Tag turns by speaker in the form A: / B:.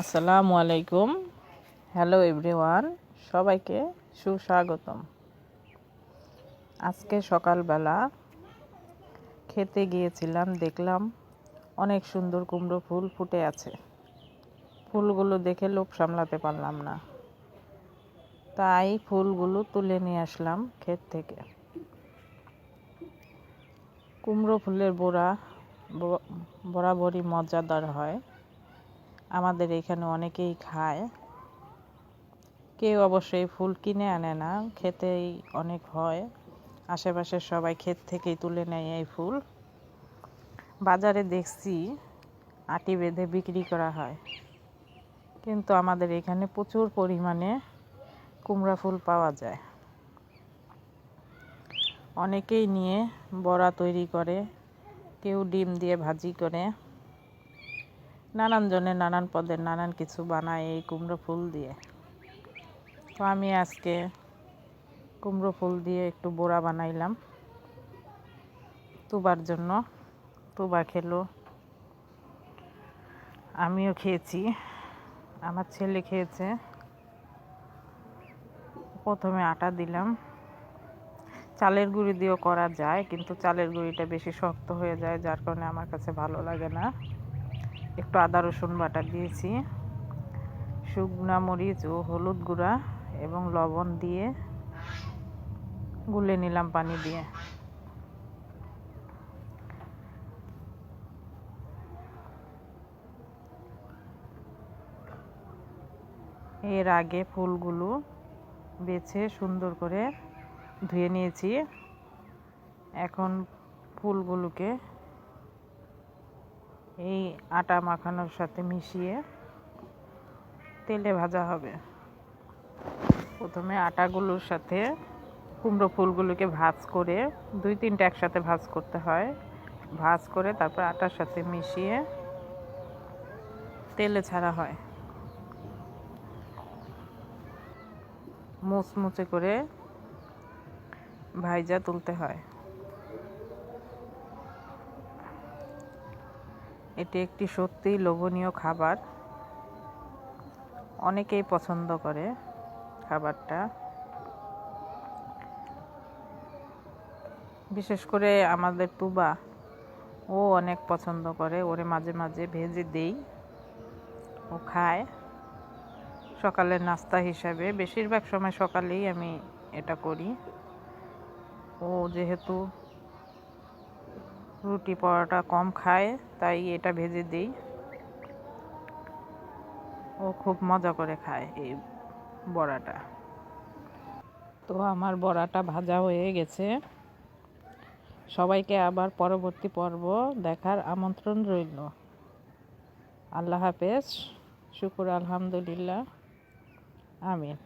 A: আসসালামু আলাইকুম। Hello everyone সবাইকে সুস্বাগতম। আজকে সকালবেলা খেতে গিয়েছিলাম, দেখলাম অনেক সুন্দর কুমড়ো ফুল ফুটে আছে। ফুলগুলো দেখে লোভ সামলাতে পারলাম না। তাই ফুলগুলো তুলে নিয়ে আসলাম ক্ষেত থেকে। কুমড়ো ফুলের বড়া বরাবরই মজাদার হয়। আমাদের এখানে অনেকেই খায়। কেউ অবশ্যই ফুল কিনে আনে না, খেতেই অনেক হয়। আশেপাশের সবাই ক্ষেত থেকেই তুলে নেয় এই ফুল। বাজারে দেখছি আটি বেঁধে বিক্রি করা হয়। কিন্তু আমাদের এখানে প্রচুর পরিমাণে কুমড়া ফুল পাওয়া যায়। অনেকেই নিয়ে বড়া তৈরি করে, কেউ ডিম দিয়ে ভাজি করে। নানান জনের নানান পদের নানান কিছু বানায় এই কুমড়ো ফুল দিয়ে। তো আমি আজকে কুমড়ো ফুল দিয়ে একটু বড়া বানাইলাম। তুবার জন্য। তুবা খেলো। আমিও খেয়েছি। আমার ছেলে খেয়েছে। প্রথমে আটা দিলাম। চালের গুঁড়ি দিয়েও করা যায়, কিন্তু চালের গুঁড়িটা বেশি শক্ত হয়ে যায়, যার কারণে আমার কাছে ভালো লাগে না। একটু আদা, রসুন বাটা দিয়েছি। শুকনা মরিচ ও হলুদ গুঁড়া এবং লবণ দিয়ে গুলে নিলাম পানি দিয়ে। এর আগে ফুলগুলো বেছে সুন্দর করে ধুয়ে নিয়েছি। এখন ফুলগুলোকে এই আটা মাখানোর সাথে মিশিয়ে তেলে ভাজা হবে। প্রথমে আটাগুলোর সাথে কুমড়ো ফুলগুলোকে ভাজ করে দুই তিনটা একসাথে ভাজ করতে হয়। ভাজ করে তারপর আটার সাথে মিশিয়ে তেলে ছাড়া হয়। মুচমুচে করে ভাইজা তুলতে হয়। এটি একটি সত্যিই লোভনীয় খাবার। অনেকেই পছন্দ করে খাবারটা। বিশেষ করে আমাদের তুবা ও অনেক পছন্দ করে। ওরে মাঝে মাঝে ভেজে দেই। ও খায়। সকালের নাস্তা হিসাবে বেশিরভাগ সময় সকালেই আমি এটা করি। ও যেহেতু রুটি পরোটা কম খায় তাই এটা ভেজে দিই। ও খুব মজা করে খায় এই বড়াটা। তো আমার বড়াটা ভাজা হয়ে গেছে। সবাইকে আবার পরবর্তী পর্ব দেখার আমন্ত্রণ রইল। আল্লাহ হাফেজ, শুকুর আলহামদুলিল্লাহ। আমিন।